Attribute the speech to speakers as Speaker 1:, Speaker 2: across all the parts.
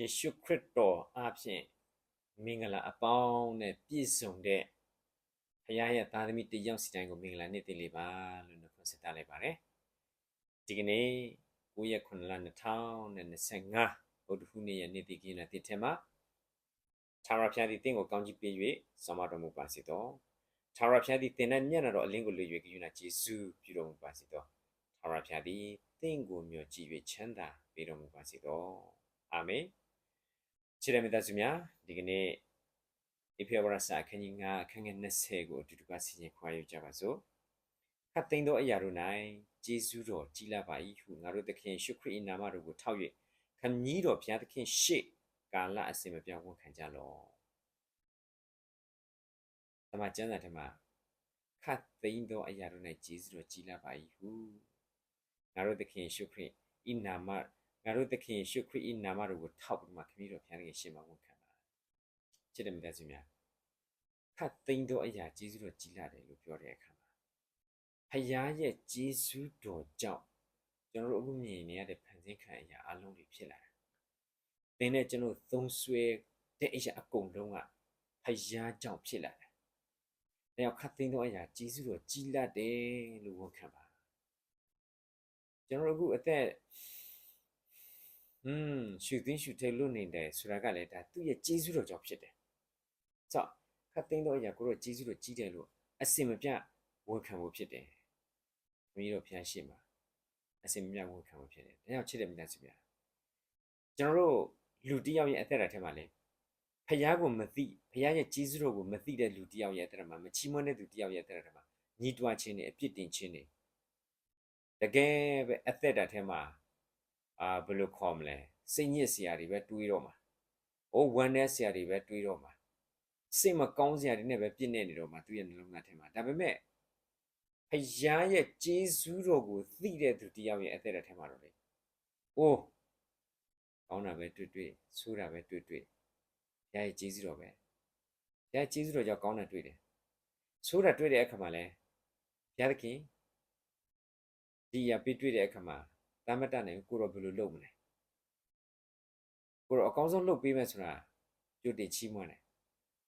Speaker 1: ယေရှုခရစ်တော်အားဖြင့်မင်္ဂလာအပေါင်းနဲ့ပြည့်စုံတဲ့ဖခင်ရဲ့သားသမီးတစ်ယောက်စီတိုင်းကိုမင်္ဂလာနေ့တည်လေးပါလို့နှုတ်ခွန်းဆက်တာလိုက်ပါတယ်ဒီကနေ့9ရက်9လ2025ဗုဒ္ဓဟူးနေ့ရဲ့နေ့တည်ကိန်းနဲ့တည်ထင်မှာသာရဖျားသည်တင့်ကိုကောင်းကြီးပေး၍ဆောင်မတော်မူပါစေတော့သာရဖျားသည်တင်တဲ့မျက်နှာတော်အလင်းကိုလွှဲ၍ကြည်နာယေရှုပြုတော်မူပါစေတော့သာရဖျားသည်တင့်ကိုမျှော်ကြည့်၍ချမ်းသာပေးတော်မူပါစေတော့အာမင် ချစ်တဲ့မိသားစုများဒီကနေ့ဧဖေဝရစာအခန်းကြီး9အခန်းငယ်20ကိုအတူတူကစီရင်ခွာရကြပါစို့ခတ်သိမ်းသောအရာတို့၌ဂျေဇုတော်ကြီးလာပါ၏ဟုငါတို့သခင်ရှုခရစ်၏နာမတော်ကိုထောက်၍ခမည်းတော်ဘုရားသခင်ရှေ့ကာလအစဉ်မပြတ်ဝန်ခံကြလော့။တမန်ကျမ်းစာထဲမှာခတ်သိမ်းသောအရာတို့၌ဂျေဇုတော်ကြီးလာပါ၏ဟုငါတို့သခင်ရှုခရစ်၏နာမ ငါတို့သခင်ရှုခရစ်၏နာမတော်ကိုထောက်ပြီးမှခမည်းတော်ဘုရားသခင်ရှေ့မှာဝန်ခံပါချစ်တဲ့မိသားစုများခတ်သိမ်းသောအရာဂျေဇုတော်ကြီးလာတယ်လို့ပြောတဲ့အခါမှာဖခင်ရဲ့ဂျေဇုတော်ကြောင့်ကျွန်တော်တို့အခုမြင်နေရတဲ့ဖန်ဆင်းခံအရာအလုံးတွေဖြစ်လာတယ်။သင်နဲ့ကျွန်တော်သုံးဆွဲတဲ့အရာအကုန်လုံးကဖခင်ကြောင့်ဖြစ်လာတယ်။ဒါကြောင့်ခတ်သိမ်းသောအရာဂျေဇုတော်ကြီးလာတယ်လို့ဝန်ခံပါကျွန်တော်တို့အခုအသက် อืมရှူသိန်းရှူထိတ်လွတ်နေတယ်ဆိုတာကလည်းဒါသူ့ရဲ့ကျေးဇူးတော်ကြောင့်ဖြစ်တယ်။ဆိုတော့ခတ်သိမ်းတော့အရာကိုတော့ကျေးဇူးတော်ကြီးတယ်လို့အစင်မပြဝန်ခံဖို့ဖြစ်တယ်။ဘုရားတော်ဖျားရှိမှာအစင်မပြဝန်ခံဖို့ဖြစ်တယ်။ဒါကြောင့်ချစ်တဲ့မိသားစုများကျွန်တော်တို့လူတစ်ယောက်ရဲ့အသက်တာထဲမှာလေဖျားကိုမသိဖျားရဲ့ကျေးဇူးတော်ကိုမသိတဲ့လူတစ်ယောက်ရဲ့အသက်တာမှာမချီးမွမ်းတဲ့သူတစ်ယောက်ရဲ့အသက်တာထဲမှာညီတွားခြင်းနဲ့အပြစ်တင်ခြင်းနဲ့တကယ်ပဲအသက်တာထဲမှာ အာဘယ်လိုခေါ်မလဲစိတ်ညစ်စရာတွေပဲတွေးတော့မှာ။အိုးဝမ်းနဲ့စရာတွေပဲတွေးတော့မှာ။စိတ်မကောင်းစရာတွေနဲ့ပဲပြည့်နေနေတော့မှာသူရဲ့နှလုံးသားထဲမှာဒါပေမဲ့ဖယားရဲ့ကျေးဇူးတော်ကိုသိတဲ့သူတစ်ယောက်ရဲ့အသက်တာထဲမှာတော့လေ။အိုးကောင်းတာပဲတွေ့တွေ့ဆိုးတာပဲတွေ့တွေ့ဘုရားရဲ့ကျေးဇူးတော်ပဲ။ဘုရားကျေးဇူးတော်ကြောင့်ကောင်းတာတွေ့တယ်။ဆိုးတာတွေ့တဲ့အခါမှာလဲဘုရားသခင်ဒီရပြတွေ့တဲ့အခါမှာ တမတ်တနိုင်ကိုတော့ဘယ်လိုလုပ်မလဲကိုတော့အကောင်းဆုံးလုပ်ပေးမယ်ဆိုတာကြိုတင်ချီးမွမ်းတယ်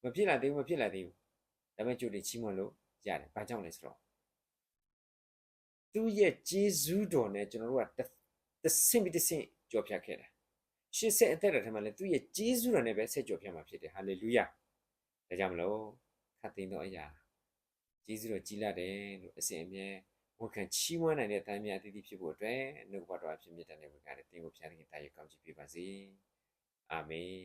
Speaker 1: မဖြစ်လာသေးဘူးမဖြစ်လာသေးဘူးဒါပေမဲ့ကြိုတင်ချီးမွမ်းလို့ရတယ်ဘာကြောင့်လဲဆိုတော့သူ့ရဲ့ဂျေဇူးတော်နဲ့ကျွန်တော်တို့ကတဆင့်ပြီးတဆင့်ကြော်ဖြတ်ခဲ့တာရှစ်ဆက်အသက်တော်ထဲမှာလည်းသူ့ရဲ့ဂျေဇူးတော်နဲ့ပဲဆက်ကြော်ဖြတ်မှာဖြစ်တယ်ဟာလေလုယာဒါကြောင့်မလို့ခတ်သိမ်းသောအရာဂျေဇူးတော်ကြီးလာတယ်လို့အစဉ်အမြဲ ဝန်ခံချီးမွမ်းနိုင်တဲ့တန်မြတ်အသီးသီးဖြစ်ဖို့အတွက်နှုတ်ဘတော်အဖြစ်မြတ်တဲ့ဝေကတဲ့တင်းကိုဖျားတဲ့တာရကောင်းချီးပေးပါစေအာမင်